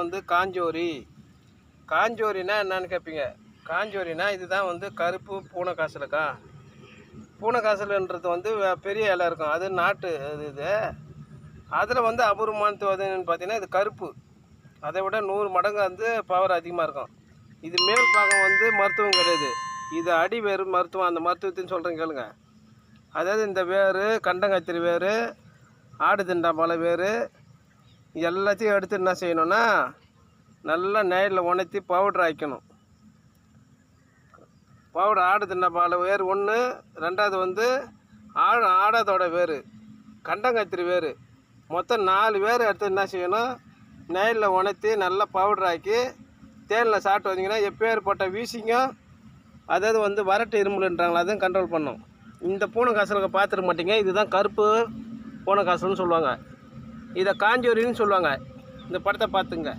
வந்து காஞ்சோரி. காஞ்சோரினா என்னன்னு கேட்பீங்க காஞ்சோரினா இதுதான் வந்து கருப்பு பூனை காசலுக்கா பூனை காசலுன்றது வந்து பெரிய இலை இருக்கும். அது நாட்டு இது இது. அதில் வந்து அபூர்வமானது பார்த்தீங்கன்னா இது கருப்பு. அதை விட நூறு மடங்கு வந்து பவர் அதிகமாக இருக்கும். இது மேல் பாகம் வந்து மருத்துவம் கிடையாது. இது அடி வேறு மருத்துவம். அந்த மருத்துவத்தின்னு சொல்கிறேன் கேளுங்க. அதாவது இந்த வேர் கண்டங்கத்திரி வேர் ஆடு திண்டாமலை வேறு எல்லாத்தையும் எடுத்து என்ன செய்யணும்னா நல்லா நெய்லில் உணர்த்தி பவுடர் ஆக்கணும் பவுடர் ஆடு திண்டாம்பாலை வேர் ஒன்று ரெண்டாவது வந்து ஆடு ஆடாதோட வேர் கண்டங்கத்திரி வேர் மொத்தம் நாலு வேர் எடுத்து என்ன செய்யணும்? நெய்லில் உணர்த்தி நல்லா பவுடர் ஆக்கி தேனில் சாப்பிட்டு வந்தீங்கன்னா எப்பேற்பட்ட வீசிங்க அதாவது வந்து வறட்டு இரும்புலன்றாங்களா அதையும் கண்ட்ரோல் பண்ணும் இந்த பூனை காசலுக்கு பார்த்துருக்க மாட்டீங்க. இதுதான் கருப்பு பூனை காசுன்னு சொல்லுவாங்க. இதை காஞ்சோரின்னு சொல்லுவாங்க. இந்த படத்தை பார்த்துங்க.